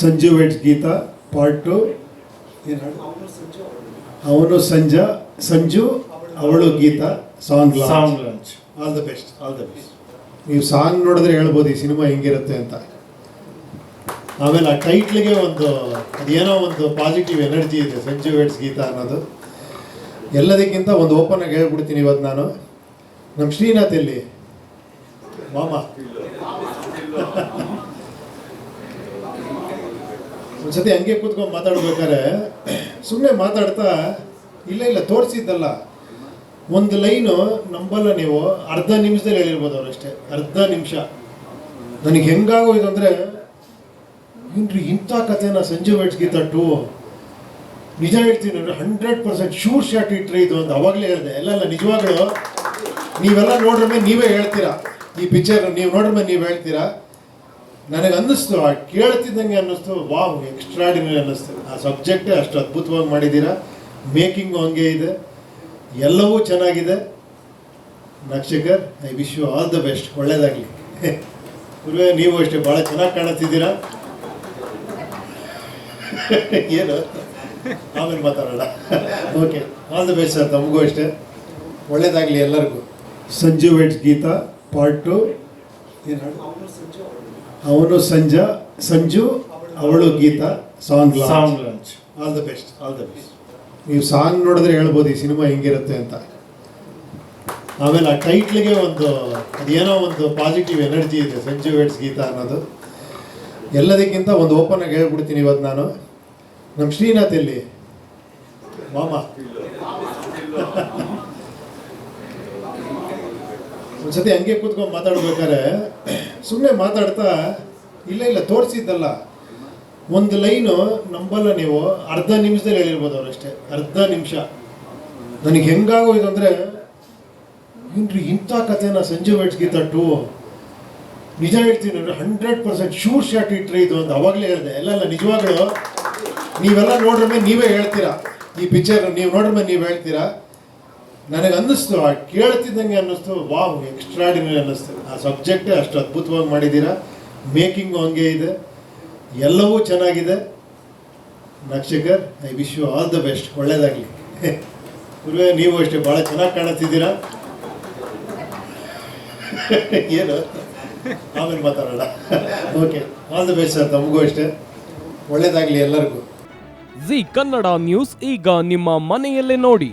Sanju weds Geetha part two ಅವನು ಸಂಜ ಸಂಜು ಅವಳು Geetha song song launch all the best all the best ನೀವು song ನೋಡಿದ್ರೆ ಹೇಳ್ಬೋದು ಈ ಸಿನಿಮಾ ಹೆಂಗಿರುತ್ತೆ ಅಂತ. ಆಮೇಲೆ ಆ ಟೈಟ್ಲಿಗೆ ಒಂದು ಅದೇನೋ ಒಂದು ಪಾಸಿಟಿವ್ ಎನರ್ಜಿ ಇದೆ ಸಂಜು ವೆಟ್ಸ್ ಗೀತಾ ಅನ್ನೋದು. ಎಲ್ಲದಕ್ಕಿಂತ ಒಂದು ಓಪನ್ ಆಗಿ ಹೇಳ್ಬಿಡ್ತೀನಿ ಇವತ್ತು ನಾನು. ನಮ್ಮ ಶ್ರೀನಾಥ್ ಇಲ್ಲಿ ಮಾಮ. ಒಂದ್ಸತಿ ಹಂಗೆ ಕೂತ್ಕೊಂಡು ಮಾತಾಡ್ಬೇಕಾದ್ರೆ ಸುಮ್ಮನೆ ಮಾತಾಡ್ತಾ, ಇಲ್ಲ ಇಲ್ಲ, ತೋರಿಸಿದ್ದಲ್ಲ. ಒಂದು ಲೈನು ನಂಬಲ್ಲ ನೀವು, ಅರ್ಧ ನಿಮಿಷದಲ್ಲಿ ಹೇಳಿರ್ಬೋದು ಅವರಷ್ಟೇ ಅರ್ಧ ನಿಮಿಷ. ನನಗೆ ಹೆಂಗಾಗೋಯ್ತು ಅಂದರೆ ಇನ್ರಿ ಇಂಥ ಕಥೆನ ಸಂಜೆ ಬೆಟ್ಸ್ಗೆ ತಟ್ಟು ನಿಜ ಹೇಳ್ತೀನಿ ಅಂದ್ರೆ ಹಂಡ್ರೆಡ್ ಪರ್ಸೆಂಟ್ ಶೂರ್ ಶಾಟ್ ಇಟ್ರಿ ಇದು ಅಂತ ಅವಾಗಲೇ ಹೇಳಿದೆ. ಎಲ್ಲ ನಿಜವಾಗ್ಲೂ, ನೀವೆಲ್ಲ ನೋಡ್ರ ನೀವೇ ಹೇಳ್ತೀರಾ? ಈ ಪಿಕ್ಚರ್ ನೀವು ನೋಡ್ರ ನೀವು ಹೇಳ್ತೀರಾ? ನನಗೆ ಅನ್ನಿಸ್ತು ಆ ಕೇಳ್ತಿದ್ದಂಗೆ ಅನ್ನಿಸ್ತು, ವಾವ್ ಎಕ್ಸ್ಟ್ರಾಡಿನರಿ ಅನ್ನಿಸ್ತು. ಆ ಸಬ್ಜೆಕ್ಟೇ ಅಷ್ಟು ಅದ್ಭುತವಾಗಿ ಮಾಡಿದ್ದೀರಾ? ಮೇಕಿಂಗು ಹಂಗೆ ಇದೆ. ಎಲ್ಲವೂ ಚೆನ್ನಾಗಿದೆ. ನಕ್ಷಕರ್ I wish you all the best ಒಳ್ಳೇದಾಗಲಿ. ಗುರುವೇ, ನೀವು ಅಷ್ಟೇ ಭಾಳ ಚೆನ್ನಾಗಿ ಕಾಣಿಸ್ತಿದ್ದೀರಾ? ಏನು? ಆಮೇಲೆ ಮಾತಾಡೋಣ. Okay all the best sir ತಮಗೂ ಅಷ್ಟೇ. ಒಳ್ಳೇದಾಗಲಿ ಎಲ್ಲರಿಗೂ. Sanju weds Geetha part two ಅವನು ಸಂಜ ಸಂಜು ಅವಳು Geetha song song launch all the best all the best ನೀವು ಸಾಂಗ್ ನೋಡಿದ್ರೆ ಹೇಳ್ಬೋದು ಈ ಸಿನಿಮಾ ಹೆಂಗಿರುತ್ತೆ ಅಂತ. ಆಮೇಲೆ ಆ ಟೈಟ್ಲಿಗೆ ಒಂದು ಅದೇನೋ ಒಂದು ಪಾಸಿಟಿವ್ ಎನರ್ಜಿ ಇದೆ ಸಂಜು ವೇಟ್ಸ್ ಗೀತಾ ಅನ್ನೋದು. ಎಲ್ಲದಕ್ಕಿಂತ ಒಂದು ಓಪನ್ ಆಗಿ ಹೇಳ್ಬಿಡ್ತೀನಿ ಇವತ್ತು ನಾನು. ನಮ್ಮ ಶ್ರೀನಾಥ್ ಇಲ್ಲಿ ಮಾಮ. ಒಂದ್ಸತಿ ಹಂಗೆ ಕೂತ್ಕೊಂಡು ಮಾತಾಡ್ಬೇಕಾದ್ರೆ ಸುಮ್ಮನೆ ಮಾತಾಡ್ತಾ, ಇಲ್ಲ ಇಲ್ಲ, ತೋರಿಸಿದ್ದಲ್ಲ. ಒಂದು ಲೈನು ನಂಬಲ್ಲ ನೀವು, ಅರ್ಧ ನಿಮಿಷದಲ್ಲಿ ಹೇಳಿರ್ಬೋದು ಅವರಷ್ಟೇ ಅರ್ಧ ನಿಮಿಷ. ನನಗೆ ಹೆಂಗಾಗೋಯ್ತು ಅಂದರೆ ಇನ್ರಿ ಇಂಥ ಕಥೆನ ಸಂಜೆ ಬೆಟ್ಸ್ಗೆ ತಟ್ಟು ನಿಜ ಹೇಳ್ತೀನಿ ಅಂದ್ರೆ ಹಂಡ್ರೆಡ್ ಪರ್ಸೆಂಟ್ ಶೂರ್ ಶಾಟ್ ಇಟ್ರೆ ಇದು ಅಂತ ಅವಾಗಲೇ ಹೇಳಿದೆ. ಎಲ್ಲ ನಿಜವಾಗ್ಲೂ, ನೀವೆಲ್ಲ ನೋಡ್ರ ನೀವೇ ಹೇಳ್ತೀರಾ? ಈ ಪಿಕ್ಚರ್ ನೀವು ನೋಡ್ರ ನೀವು ಹೇಳ್ತೀರಾ? ನನಗೆ ಅನ್ನಿಸ್ತು ಆ ಕೇಳ್ತಿದ್ದಂಗೆ ಅನ್ನಿಸ್ತು, ವಾವ್ ಎಕ್ಸ್ಟ್ರಾಡಿನರಿ ಅನ್ನಿಸ್ತು. ಆ ಸಬ್ಜೆಕ್ಟೇ ಅಷ್ಟು ಅದ್ಭುತವಾಗಿ ಮಾಡಿದ್ದೀರಾ? ಮೇಕಿಂಗು ಹಂಗೆ ಇದೆ. ಎಲ್ಲವೂ ಚೆನ್ನಾಗಿದೆ. ನಕ್ಷಕರ್ I wish you all the best ಒಳ್ಳೇದಾಗಲಿ. ಗುರುವೇ, ನೀವು ಅಷ್ಟೇ ಭಾಳ ಚೆನ್ನಾಗಿ ಕಾಣಿಸ್ತಿದ್ದೀರಾ? ಏನು? ಆಮೇಲೆ ಮಾತಾಡೋಣ. Okay all the best sir ತಮಗೂ ಅಷ್ಟೇ. ಒಳ್ಳೇದಾಗಲಿ ಎಲ್ಲರಿಗೂ. ಜಿ ಕನ್ನಡ ನ್ಯೂಸ್ ಈಗ ನಿಮ್ಮ ಮನೆಯಲ್ಲೇ ನೋಡಿ.